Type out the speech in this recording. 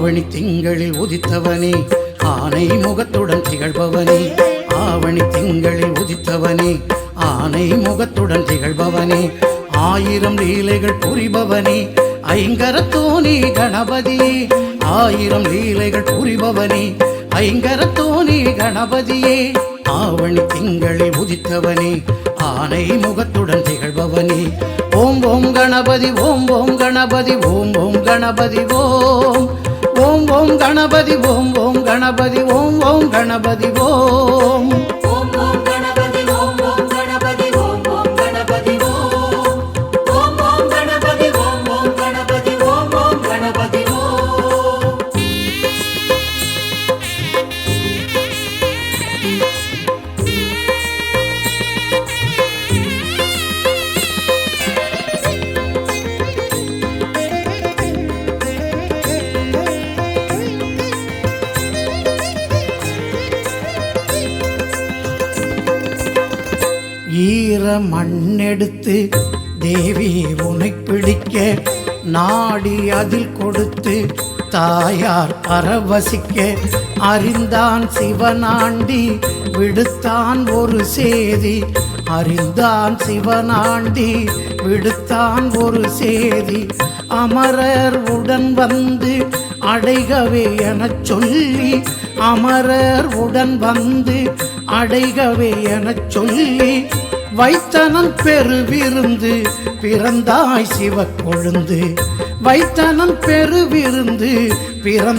ஆவணி திங்களில் உதித்தவனே. ஆனை முகத்துடன் திகழ்பவனே. ஆவணி திங்களில் உதித்தவனே. ஆனை முகத்துடன் திகழ்பவனே. ஆயிரம் லீலைகள் புரிபவனே. ஐங்கரத்தோனி கணபதி. ஆயிரம் லீலைகள் புரிபவனே. ஐங்கரத்தோனி கணபதியே. ஆவணி திங்களில் உதித்தவனே. ஆனை முகத்துடன் திகழ்பவனே. ஓம் ஓம் கணபதி ஓம் ஓம் கணபதி ஓம் ஓம் கணபதி ஓம். ஓம் கணபதி ஓம் ஓம் கணபதி ஓம் ஓம் கணபதி ஓம். ஈர மண்ணெடுத்து தேவி உனை பிடிக்க நாடி அதில் கொடுத்து தாயார் பரவசிக்க அறிந்தான் சிவனாண்டி விடுத்தான் ஒரு சேதி. அறிந்தான் சிவனாண்டி விடுத்தான் ஒரு சேதி. அமரர் உடன் வந்து அடைகவே எனச் சொல்லி அமரர் உடன் வந்து அடைகவே எனச் சொல்லி வைத்தனன் பெருவிருந்து பிறந்தாய் சிவ கொழுந்து வைத்தனன் பெருவிருந்து பிறந்த